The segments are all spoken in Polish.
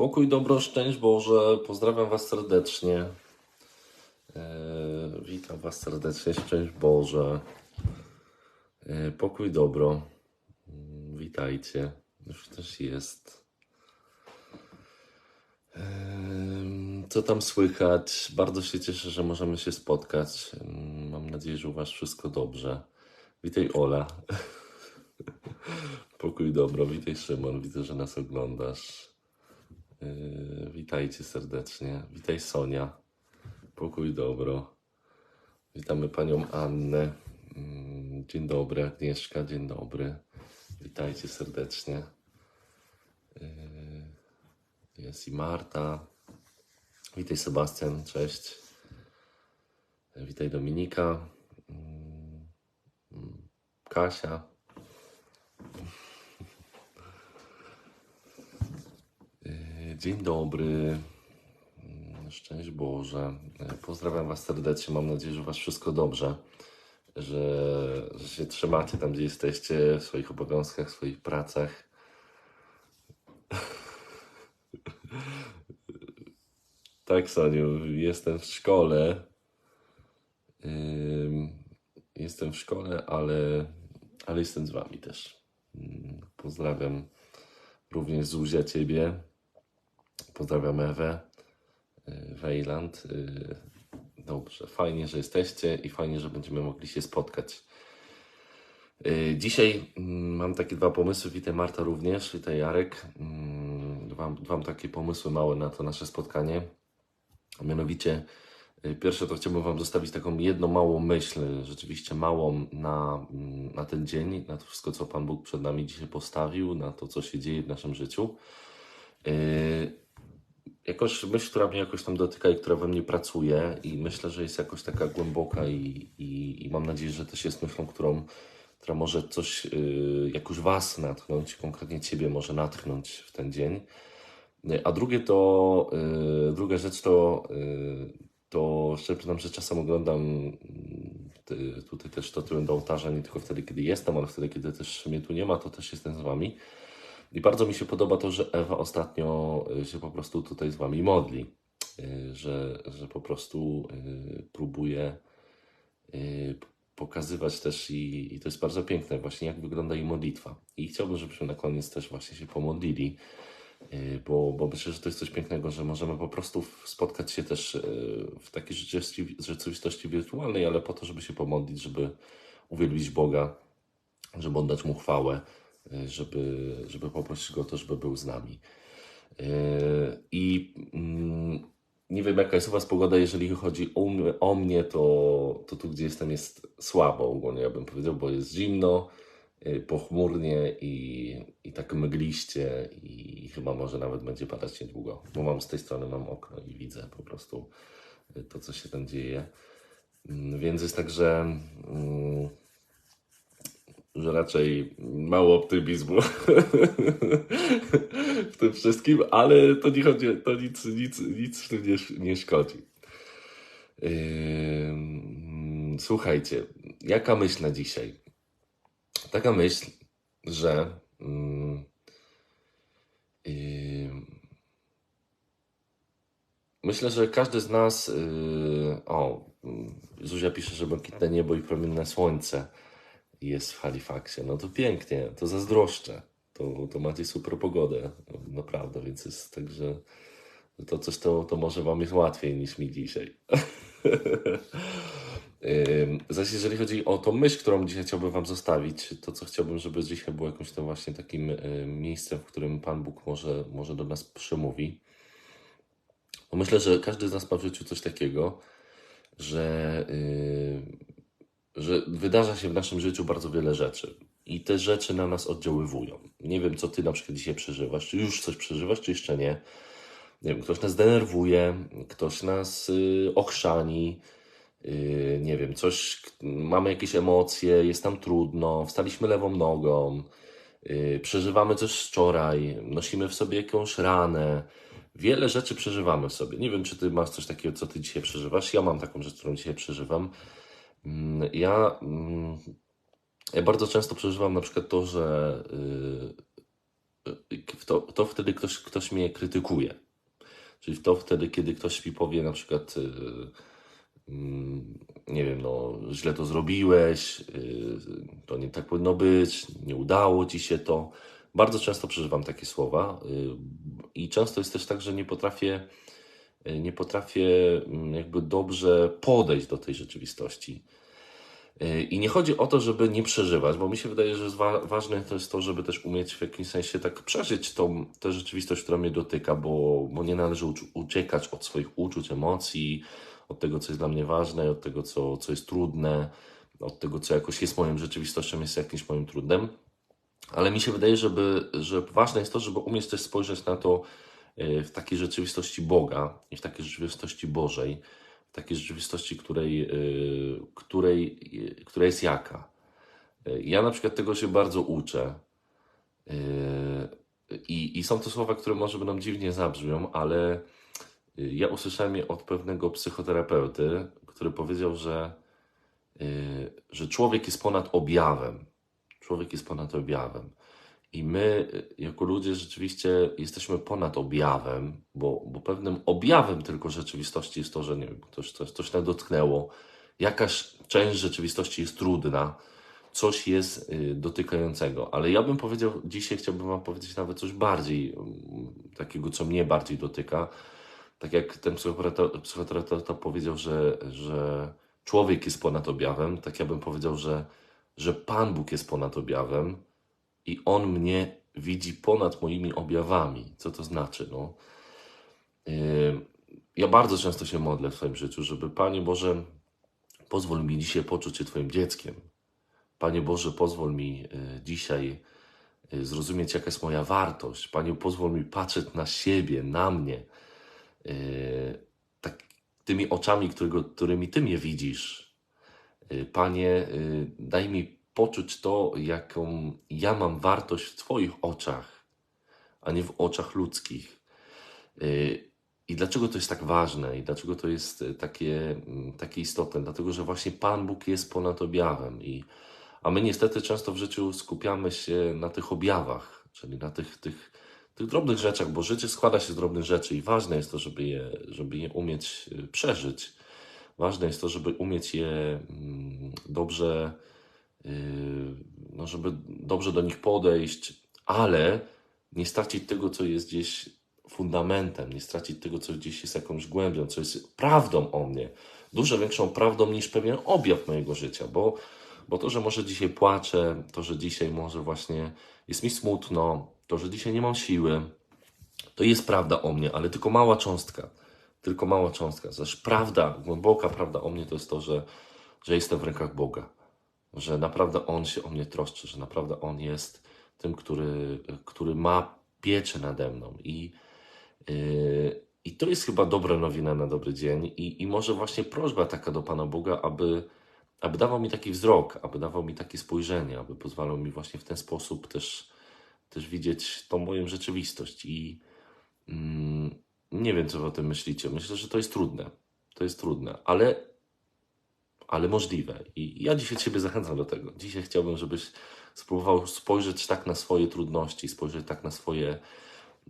Pokój, dobro, szczęść Boże. Pozdrawiam Was serdecznie. E, witam Was serdecznie, szczęść Boże. E, pokój, dobro. Mm, Witajcie. Już też jest. Em, Co tam słychać? Bardzo się cieszę, że możemy się spotkać. Em, Mam nadzieję, że u Was wszystko dobrze. Witaj Ola. Pokój dobro. Witaj Szymon. Widzę, że nas oglądasz. Yy, witajcie serdecznie. Witaj Sonia. Pokój dobro. Witamy panią Annę. Mm, Dzień dobry, Agnieszka. Dzień dobry. Witajcie serdecznie. Yy, Jest i Marta. Witaj Sebastian. Cześć. Witaj Dominika. Mm, mm, Kasia. Dzień dobry. Mm, Szczęść Boże. Yy, Pozdrawiam Was serdecznie. Mam nadzieję, że Was wszystko dobrze. Że, że się trzymacie tam, gdzie jesteście, w swoich obowiązkach, w swoich pracach. Tak, Soniu, jestem w szkole. Jestem w szkole, ale, ale jestem z Wami też. Ym, Pozdrawiam również Zuzia Ciebie. Pozdrawiam Ewę, y, Wejland. y, Dobrze, fajnie, że jesteście i fajnie, że będziemy mogli się spotkać. Y, Dzisiaj mm, mam takie dwa pomysły. Witaj Marta również, witaj Jarek. Mm, Dwa, dwa takie pomysły małe na to nasze spotkanie. A mianowicie, pierwsze to chciałbym Wam zostawić taką jedną małą myśl, rzeczywiście małą na, mm, na ten dzień, na to wszystko, co Pan Bóg przed nami dzisiaj postawił, na to, co się dzieje w naszym życiu. Jakoś myśl, która mnie jakoś tam dotyka i która we mnie pracuje, i myślę, że jest jakoś taka głęboka, i, i, i mam nadzieję, że też jest myślą, którą, która może coś, y, jakoś Was natchnąć, konkretnie Ciebie może natchnąć w ten dzień. Y, A drugie to, y, druga rzecz to, y, to szczerze przyznam, że czasem oglądam ty, tutaj też to tyłem do ołtarza, nie tylko wtedy, kiedy jestem, ale wtedy, kiedy też mnie tu nie ma, to też jestem z Wami. I bardzo mi się podoba to, że Ewa ostatnio y, się po prostu tutaj z Wami modli, Y, że, że po prostu y, próbuje pokazywać też i, i to jest bardzo piękne właśnie, jak wygląda jej modlitwa. I chciałbym, żebyśmy na koniec też właśnie się pomodlili, bo, bo myślę, że to jest coś pięknego, że możemy po prostu spotkać się też w takiej rzeczywistości, wirtualnej, ale po to, żeby się pomodlić, żeby uwielbić Boga, żeby oddać Mu chwałę, żeby, żeby poprosić Go o to, żeby był z nami. Yy, I mm, nie wiem, jaka jest u Was pogoda, jeżeli chodzi o, o mnie, to, to tu, gdzie jestem, jest słabo ogólnie, ja bym powiedział, bo jest zimno, yy, pochmurnie i, i tak mgliście i chyba może nawet będzie padać niedługo, bo mam z tej strony mam okno i widzę po prostu to, co się tam dzieje. Mm, Więc jest tak, że, mm, że raczej mało optymizmu w tym wszystkim, ale to nie chodzi, to nic, nic, nic w tym nie, nie szkodzi. Słuchajcie, jaka myśl na dzisiaj? Taka myśl, że ym, myślę, że każdy z nas, yy, o, Zuzia pisze, że błękitne niebo i promienne słońce jest w Halifaxie. No to pięknie, to zazdroszczę. To, to macie super pogodę, naprawdę, więc jest tak, że to coś to, to może Wam jest łatwiej niż mi dzisiaj. Zaś jeżeli chodzi o tą myśl, którą dzisiaj chciałbym Wam zostawić, to co chciałbym, żeby dzisiaj było jakimś tam właśnie takim y, miejscem, w którym Pan Bóg może, może do nas przemówi. Bo myślę, że każdy z nas ma w życiu coś takiego, że, y, że wydarza się w naszym życiu bardzo wiele rzeczy. I te rzeczy na nas oddziaływują. Nie wiem, co Ty na przykład dzisiaj przeżywasz. Czy już coś przeżywasz, czy jeszcze nie. Nie wiem, ktoś nas denerwuje, ktoś nas y, ochrzani, y, nie wiem, coś, mamy jakieś emocje, jest nam trudno, wstaliśmy lewą nogą, y, przeżywamy coś wczoraj, nosimy w sobie jakąś ranę. Wiele rzeczy przeżywamy w sobie. Nie wiem, czy ty masz coś takiego, co ty dzisiaj przeżywasz. Ja mam taką rzecz, którą dzisiaj przeżywam. Mm, Ja, mm, ja bardzo często przeżywam na przykład to, że y, y, to, to wtedy ktoś, ktoś mnie krytykuje. Czyli to wtedy, kiedy ktoś mi powie na przykład, y, mm, nie wiem, no, źle to zrobiłeś, to nie tak powinno być, nie udało ci się to. Bardzo często przeżywam takie słowa i często jest też tak, że nie potrafię, nie potrafię mm, jakby dobrze podejść do tej rzeczywistości. Y, I nie chodzi o to, żeby nie przeżywać, bo mi się wydaje, że ważne to jest to, żeby też umieć w jakimś sensie tak przeżyć tą, tę rzeczywistość, która mnie dotyka, bo, bo nie należy uciekać od swoich uczuć, emocji, od tego, co jest dla mnie ważne, od tego, co, co jest trudne, od tego, co jakoś jest moją rzeczywistością, jest jakimś moim trudem. Ale mi się wydaje, żeby, że ważne jest to, żeby umieć też spojrzeć na to y, w takiej rzeczywistości Boga i w takiej rzeczywistości Bożej, w takiej rzeczywistości, której, y, której, y, która jest jaka. Ja na przykład tego się bardzo uczę. I, I są to słowa, które może będą dziwnie zabrzmią, ale ja usłyszałem je od pewnego psychoterapeuty, który powiedział, że, że człowiek jest ponad objawem. Człowiek jest ponad objawem. I my, y, jako ludzie, rzeczywiście jesteśmy ponad objawem, bo, bo pewnym objawem tylko rzeczywistości jest to, że nie wiem, coś, coś nas dotknęło, jakaś część rzeczywistości jest trudna, coś jest y, dotykającego. Ale ja bym powiedział, dzisiaj chciałbym Wam powiedzieć nawet coś bardziej mm, takiego, co mnie bardziej dotyka. Tak jak ten psychoterapeuta powiedział, że, że człowiek jest ponad objawem, tak ja bym powiedział, że, że Pan Bóg jest ponad objawem i On mnie widzi ponad moimi objawami. Co to znaczy? No? Ja bardzo często się modlę w swoim życiu, żeby Panie Boże, pozwól mi dzisiaj poczuć się Twoim dzieckiem. Panie Boże, pozwól mi y, dzisiaj y, zrozumieć, jaka jest moja wartość. Panie, pozwól mi patrzeć na siebie, na mnie, y, tak, tymi oczami, którego, którymi Ty mnie widzisz. Panie, daj mi poczuć to, jaką ja mam wartość w Twoich oczach, a nie w oczach ludzkich. Y, I dlaczego to jest tak ważne i dlaczego to jest y, takie, mm, takie istotne? Dlatego, że właśnie Pan Bóg jest ponad objawem. I, a my niestety często w życiu skupiamy się na tych objawach, czyli na tych, tych, tych drobnych rzeczach, bo życie składa się z drobnych rzeczy i ważne jest to, żeby je, żeby je umieć y, przeżyć. Ważne jest to, żeby umieć je mm, dobrze, no żeby dobrze do nich podejść, ale nie stracić tego, co jest gdzieś fundamentem, nie stracić tego, co gdzieś jest jakąś głębią, co jest prawdą o mnie. Dużo większą prawdą niż pewien objaw mojego życia, bo, bo to, że może dzisiaj płaczę, to, że dzisiaj może właśnie jest mi smutno, to, że dzisiaj nie mam siły, to jest prawda o mnie, ale tylko mała cząstka. Tylko mała cząstka. Zaś prawda, głęboka prawda o mnie to jest to, że, że jestem w rękach Boga. Że naprawdę On się o mnie troszczy, że naprawdę On jest tym, który, który ma pieczę nade mną. I, yy, I to jest chyba dobra nowina na dobry dzień. I, I może właśnie prośba taka do Pana Boga, aby, aby dawał mi taki wzrok, aby dawał mi takie spojrzenie, aby pozwalał mi właśnie w ten sposób też, też widzieć tą moją rzeczywistość. I mm, nie wiem, co wy o tym myślicie. Myślę, że to jest trudne. To jest trudne, ale, ale możliwe. I ja dzisiaj Ciebie zachęcam do tego. Dzisiaj chciałbym, żebyś spróbował spojrzeć tak na swoje trudności, spojrzeć tak na swoje,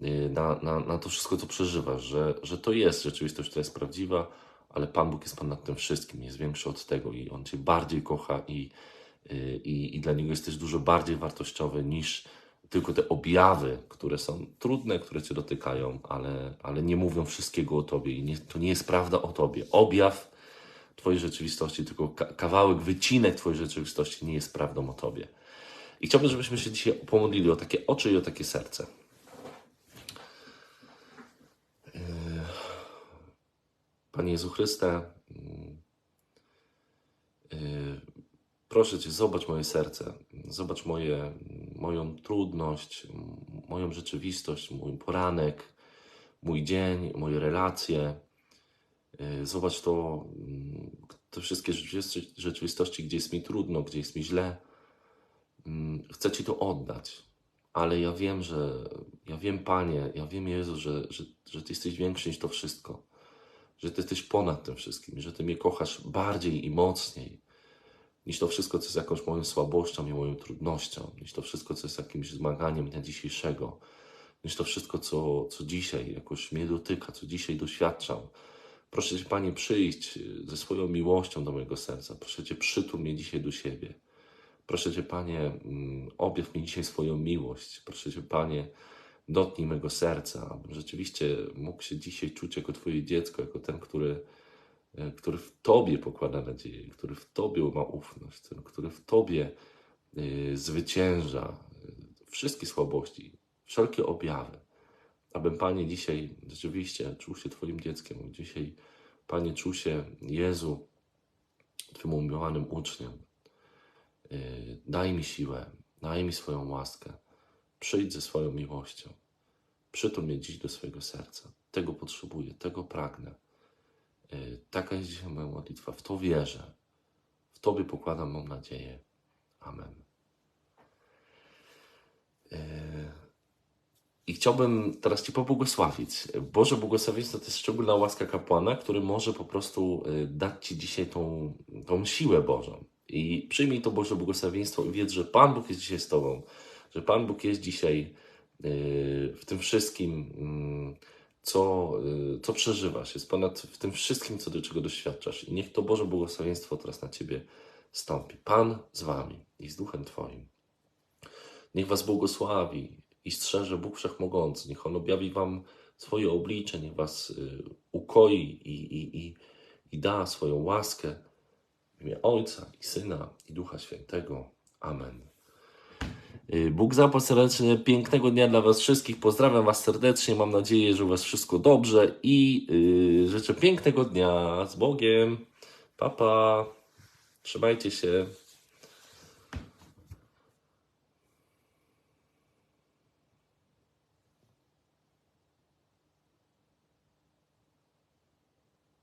y, na, na, na to wszystko, co przeżywasz, że, że to jest rzeczywistość, która jest prawdziwa, ale Pan Bóg jest ponad tym wszystkim, jest większy od tego i On Cię bardziej kocha i, y, i, i dla Niego jesteś dużo bardziej wartościowy niż tylko te objawy, które są trudne, które Cię dotykają, ale, ale nie mówią wszystkiego o Tobie i nie, to nie jest prawda o Tobie. Objaw Twojej rzeczywistości, tylko ka- kawałek, wycinek Twojej rzeczywistości nie jest prawdą o Tobie. I chciałbym, żebyśmy się dzisiaj pomodlili o takie oczy i o takie serce. Yy, Panie Jezu Chryste, yy, proszę Cię, zobacz moje serce, zobacz moje, moją trudność, moją rzeczywistość, mój poranek, mój dzień, moje relacje. Yy, Zobacz to, mm, te wszystkie rzeczywistości, rzeczywistości, gdzie jest mi trudno, gdzie jest mi źle. Mm, Chcę Ci to oddać, ale ja wiem, że ja wiem, Panie, ja wiem, Jezu, że, że, że Ty jesteś większy niż to wszystko, że Ty jesteś ponad tym wszystkim, że Ty mnie kochasz bardziej i mocniej niż to wszystko, co jest jakąś moją słabością i moją trudnością, niż to wszystko, co jest jakimś zmaganiem dnia dzisiejszego, niż to wszystko, co, co dzisiaj jakoś mnie dotyka, co dzisiaj doświadczam. Proszę Cię, Panie, przyjść ze swoją miłością do mojego serca. Proszę Cię, przytul mnie dzisiaj do siebie. Proszę Cię, Panie, mm, objaw mi dzisiaj swoją miłość. Proszę Cię, Panie, dotknij mego serca, abym rzeczywiście mógł się dzisiaj czuć jako Twoje dziecko, jako ten, który, e, który w Tobie pokłada nadzieję, który w Tobie ma ufność, ten, który w Tobie y, zwycięża y, wszystkie słabości, wszelkie objawy. Abym, Panie, dzisiaj rzeczywiście czuł się Twoim dzieckiem. Dzisiaj, Panie, czuł się Jezu, Twym umiłowanym uczniem. Y, Daj mi siłę, daj mi swoją łaskę. Przyjdź ze swoją miłością. Przytul mnie dziś do swojego serca. Tego potrzebuję, tego pragnę. Y, Taka jest dzisiaj moja modlitwa. W to wierzę. W Tobie pokładam mam nadzieję. Amen. I chciałbym teraz Ci pobłogosławić. Boże błogosławieństwo to jest szczególna łaska kapłana, który może po prostu y, dać Ci dzisiaj tą, tą siłę Bożą. I przyjmij to Boże błogosławieństwo i wiedz, że Pan Bóg jest dzisiaj z Tobą, że Pan Bóg jest dzisiaj y, w tym wszystkim, mm, co, y, co przeżywasz, jest ponad w tym wszystkim, co do czego doświadczasz. I niech to Boże błogosławieństwo teraz na Ciebie stąpi. Pan z Wami i z Duchem Twoim. Niech Was błogosławi i strzeże Bóg Wszechmogący. Niech On objawi Wam swoje oblicze, niech Was y, ukoi i, i, i, i da swoją łaskę w imię Ojca i Syna i Ducha Świętego. Amen. Y, Bóg zapłać serdecznie. Pięknego dnia dla Was wszystkich. Pozdrawiam Was serdecznie. Mam nadzieję, że u Was wszystko dobrze i yy, życzę pięknego dnia z Bogiem. Papa. Pa. Trzymajcie się.